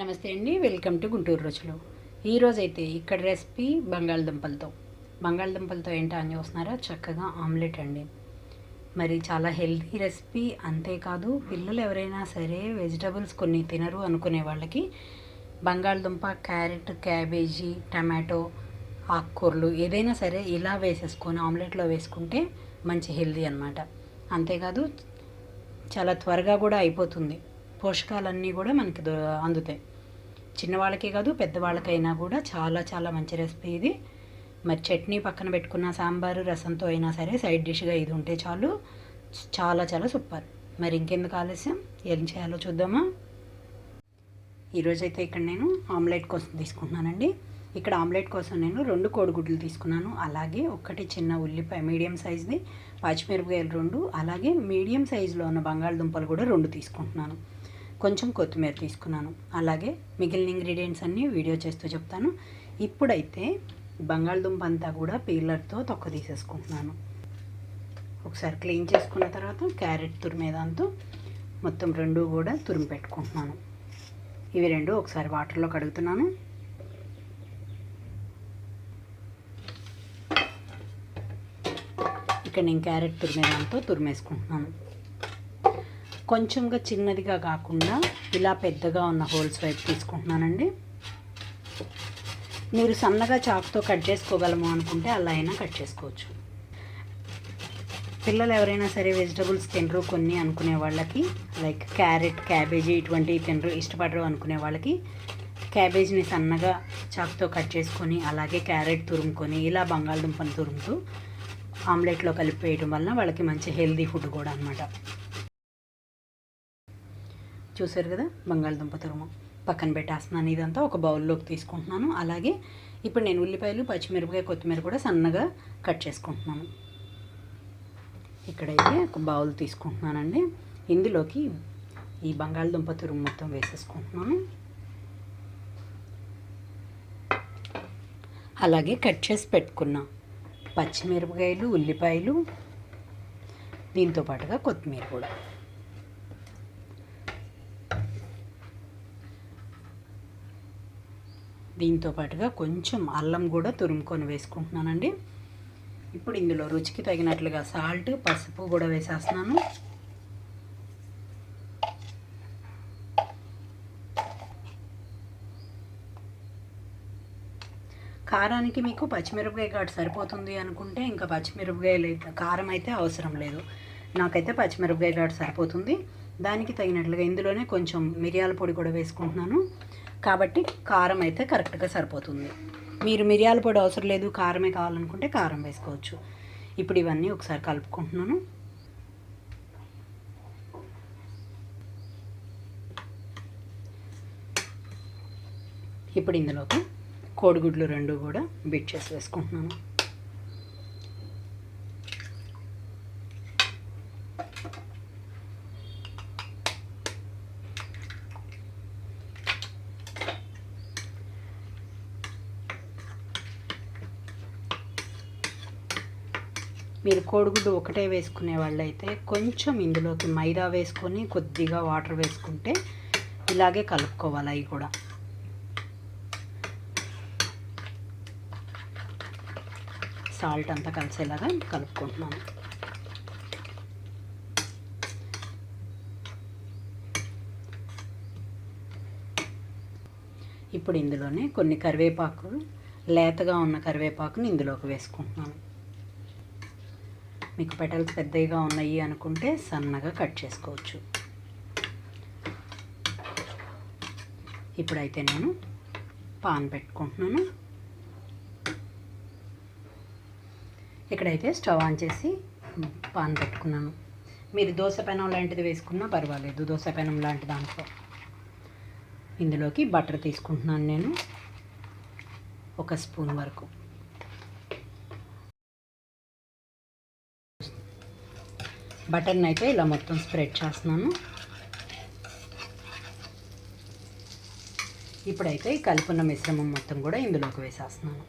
నమస్తే అండి welcome to Guntur రుచులు. ఈరోజు అయితే ఇక్కడ రెసిపీ బంగాళదుంపలతో. బంగాళదుంపలతో ఏంటో అని చూస్తున్నారా? చక్కగా ఆమ్లెట్ అండి. మరి చాలా హెల్తీ రెసిపీ అంతేకాదు పిల్లలు ఎవరైనా సరే వెజిటబుల్స్ కొన్ని తినరు అనుకునే వాళ్ళకి బంగాళదుంప క్యారెట్ క్యాబేజీ టమాటో ఆకుకూరలు ఏదైనా సరే ఇలా వేసేసుకొని ఆమ్లెట్లో వేసుకుంటే మంచి హెల్తీ అనమాట అంతేకాదు చాలా త్వరగా కూడా అయిపోతుంది. పోషకాలన్నీ కూడా మనకి అందుతాయి. చిన్నవాళ్ళకే కాదు పెద్దవాళ్ళకైనా కూడా చాలా చాలా మంచి రెసిపీ ఇది. మరి చట్నీ పక్కన పెట్టుకున్న సాంబారు రసంతో అయినా సరే సైడ్ డిష్గా ఇది ఉంటే చాలు. చాలా చాలా సూపర్. మరి ఇంకెందుకు ఆలస్యం? ఏం చేయాలో చూద్దామా? ఈరోజైతే ఇక్కడ నేను ఆమ్లెట్ కోసం తీసుకుంటున్నానండి. ఇక్కడ ఆమ్లెట్ కోసం నేను రెండు కోడిగుడ్లు తీసుకున్నాను. అలాగే ఒకటి చిన్న ఉల్లిపాయ మీడియం సైజ్ది పచ్చిమిరపకాయలు రెండు అలాగే మీడియం సైజులో ఉన్న బంగాళదుంపలు కూడా రెండు తీసుకుంటున్నాను. కొంచెం కొత్తిమీర తీసుకున్నాను. అలాగే మిగిలిన ఇంగ్రీడియంట్స్ అన్నీ వీడియో చేస్తూ చెప్తాను. ఇప్పుడైతే బంగాళదుంప అంతా కూడా పీలర్తో తొక్క తీసేసుకుంటున్నాను. ఒకసారి క్లీన్ చేసుకున్న తర్వాత క్యారెట్ తురిమే దాంతో మొత్తం రెండు కూడా తురిమి పెట్టుకుంటున్నాను. ఇవి రెండు ఒకసారి వాటర్లో కడుగుతున్నాను ఇక్కడ నేను క్యారెట్ తురిమేదాంతో తురిమేసుకుంటున్నాను. కొంచెంగా చిన్నదిగా కాకుండా ఇలా పెద్దగా ఉన్న హోల్స్ వైపు తీసుకుంటున్నానండి. మీరు సన్నగా చాకుతో కట్ చేసుకోగలము అనుకుంటే అలా అయినా కట్ చేసుకోవచ్చు. పిల్లలు ఎవరైనా సరే వెజిటబుల్స్ తినరు కొన్ని అనుకునే వాళ్ళకి లైక్ క్యారెట్ క్యాబేజీ ఇటువంటివి తినరు ఇష్టపడరు అనుకునే వాళ్ళకి క్యాబేజీని సన్నగా చాకుతో కట్ చేసుకొని అలాగే క్యారెట్ తురుముకొని ఇలా బంగాళదుంపను తురుముతూ ఆమ్లెట్లో కలిపి వేయడం వలన వాళ్ళకి మంచి హెల్దీ ఫుడ్ కూడా అనమాట చూసారు కదా బంగాళదుంప తురుము. పక్కన పెట్టేస్తున్నాను ఇదంతా ఒక బౌల్లోకి తీసుకుంటున్నాను. అలాగే ఇప్పుడు నేను ఉల్లిపాయలు పచ్చిమిరపకాయ కొత్తిమీర కూడా సన్నగా కట్ చేసుకుంటున్నాను. ఇక్కడైతే ఒక బౌల్ తీసుకుంటున్నానండి. ఇందులోకి ఈ బంగాళదుంప తురుము మొత్తం వేసేసుకుంటున్నాను. అలాగే కట్ చేసి పెట్టుకున్న పచ్చిమిరపకాయలు ఉల్లిపాయలు దీంతో పాటుగా కొత్తిమీర కూడా. దీంతో పాటుగా కొంచెం అల్లం కూడా తురుముకొని వేసుకుంటున్నానండి. ఇప్పుడు ఇందులో రుచికి తగినట్లుగా సాల్ట్ పసుపు కూడా వేసేస్తున్నాను. కారానికి మీకు పచ్చిమిరపకాయ కాటు సరిపోతుంది అనుకుంటే ఇంకా పచ్చిమిరపకాయలు అయితే- కారం అయితే అవసరం లేదు. నాకైతే పచ్చిమిరపకాయ కాటు సరిపోతుంది. దానికి తగినట్లుగా ఇందులోనే కొంచెం మిరియాల పొడి కూడా వేసుకుంటున్నాను. కాబట్టి కారం అయితే కరెక్ట్గా సరిపోతుంది. మీరు మిరియాల పొడి అవసరం లేదు కారమే కావాలనుకుంటే కారం వేసుకోవచ్చు. ఇప్పుడు ఇవన్నీ ఒకసారి కలుపుకుంటున్నాను. ఇప్పుడు ఇందులోకి కోడిగుడ్లు రెండు కూడా బిట్ చేసి వేసుకుంటున్నాను. మీరు కోడిగుడ్డు ఒకటే వేసుకునే వాళ్ళైతే కొంచెం ఇందులోకి మైదా వేసుకొని కొద్దిగా వాటర్ వేసుకుంటే ఇలాగే కలుపుకోవాలి అవి కూడా. సాల్ట్ అంతా కలిసేలాగా కలుపుకుంటున్నాను. ఇప్పుడు ఇందులోనే కొన్ని కరివేపాకు లేతగా ఉన్న కరివేపాకుని ఇందులోకి వేసుకుంటున్నాను. మీకు పెటల్స్ పెద్దగా ఉన్నాయి అనుకుంటే సన్నగా కట్ చేసుకోవచ్చు. ఇప్పుడైతే నేను పాన్ పెట్టుకుంటున్నాను. ఇక్కడైతే స్టవ్ ఆన్ చేసి పాన్ పెట్టుకున్నాను. మీరు దోశ పెనం లాంటిది వేసుకున్నా పర్వాలేదు దోశ పెనం లాంటి దాంట్లో. ఇందులోకి బటర్ తీసుకుంటున్నాను నేను. ఒక స్పూన్ వరకు. బటర్ని అయితే ఇలా మొత్తం స్ప్రెడ్ చేస్తున్నాను. ఇప్పుడైతే ఈ కలుపున్న మిశ్రమం మొత్తం కూడా ఇందులోకి వేసేస్తున్నాను.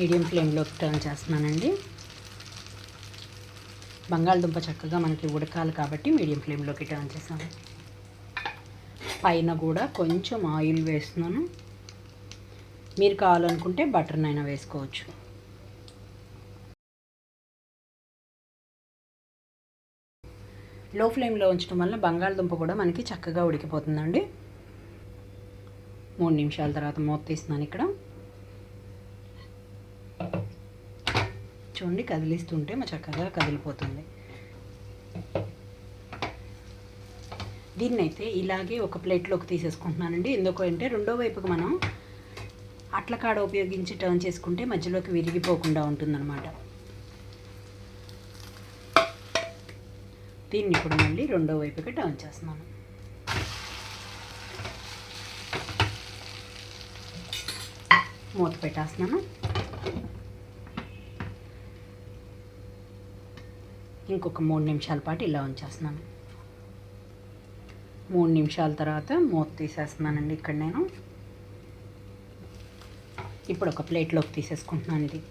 మీడియం ఫ్లేమ్లో టర్న్ చేస్తున్నానండి. బంగాళదుంప చక్కగా మనకి ఉడకాలి కాబట్టి మీడియం ఫ్లేమ్లోకి టర్న్ చేసాను పైన కూడా కొంచెం ఆయిల్ వేస్తున్నాను. మీరు కావాలనుకుంటే బటర్నైనా వేసుకోవచ్చు. లో ఫ్లేమ్లో ఉంచడం వల్ల బంగాళదుంప కూడా మనకి చక్కగా ఉడికిపోతుందండి. మూడు నిమిషాల తర్వాత మూత తీస్తున్నాను ఇక్కడ. చూడండి కదిలిస్తుంటే మా చక్కగా కదిలిపోతుంది. దీన్ని అయితే ఇలాగే ఒక ప్లేట్లోకి తీసేసుకుంటున్నానండి. ఎందుకంటే రెండో వైపుకి మనం అట్ల కాడ ఉపయోగించి టర్న్ చేసుకుంటే మధ్యలోకి విరిగిపోకుండా ఉంటుందన్నమాట. దీన్ని ఇప్పుడు మళ్ళీ రెండో వైపుకి టర్న్ చేస్తున్నాను. మూత పెట్టేస్తున్నాను. ఇంకొక మూడు నిమిషాల పాటు ఇలా ఉంచేస్తున్నాను. మూడు నిమిషాల తర్వాత మూత తీసేస్తున్నానండి ఇక్కడ నేను. ఇప్పుడు ఒక ప్లేట్లోకి తీసేసుకుంటున్నాను ఇది.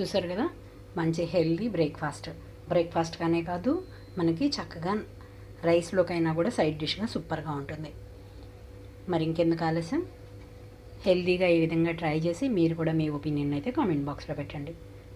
చూసారు కదా? మంచి హెల్దీ బ్రేక్ఫాస్ట్. బ్రేక్ఫాస్ట్ కానే కాదు మనకి చక్కగా రైస్లోకైనా కూడా సైడ్ డిష్గా సూపర్గా ఉంటుంది. మరి ఇంకెందుకు ఆలస్యం? హెల్దీగా ఈ విధంగా ట్రై చేసి మీరు కూడా మీ ఒపీనియన్ అయితే కామెంట్ బాక్స్లో పెట్టండి.